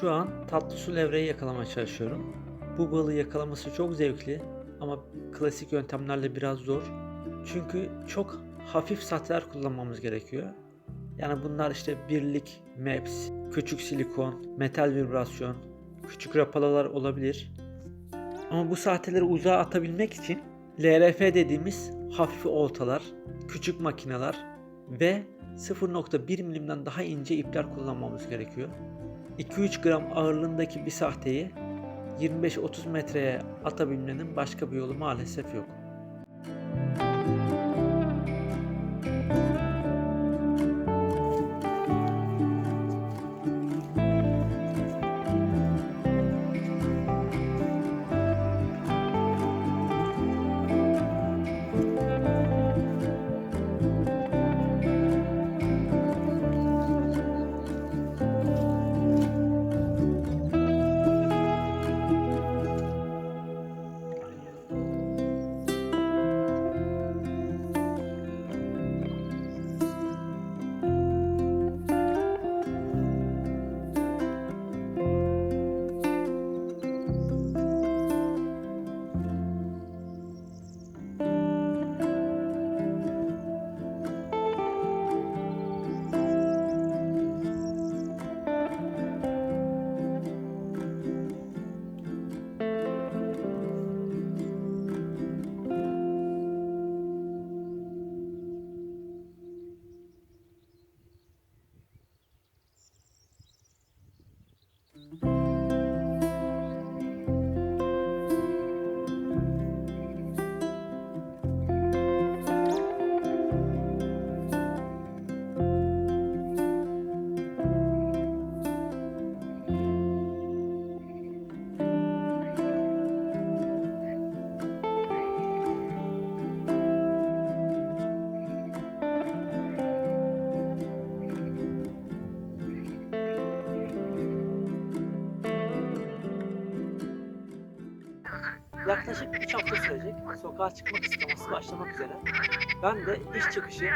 Şu an tatlı su levreyi yakalamaya çalışıyorum. Bu balığı yakalaması çok zevkli ama klasik yöntemlerle biraz zor. Çünkü çok hafif saatler kullanmamız gerekiyor. Yani bunlar işte birlik, maps, küçük silikon, metal vibrasyon, küçük rapalalar olabilir. Ama bu sahteleri uzağa atabilmek için LRF dediğimiz hafif oltalar, küçük makineler ve 0.1 milimden daha ince ipler kullanmamız gerekiyor. 2-3 gram ağırlığındaki bir sahteyi 25-30 metreye atabilmenin başka bir yolu maalesef yok. Yaklaşık 3 hafta sürecek. Sokağa çıkma kısıtlaması başlamak üzere. Ben de iş çıkışı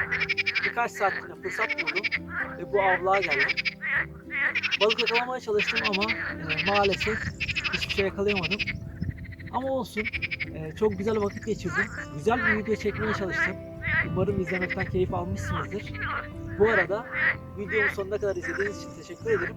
birkaç saatliğine fırsat buldum ve bu avluğa geldim. Balık yakalamaya çalıştım ama e, maalesef hiçbir şey yakalayamadım. Ama olsun. e, çok güzel vakit geçirdim. Güzel bir video çekmeye çalıştım. Umarım izlemekten keyif almışsınızdır. Bu arada videomu sonuna kadar izlediğiniz için teşekkür ederim.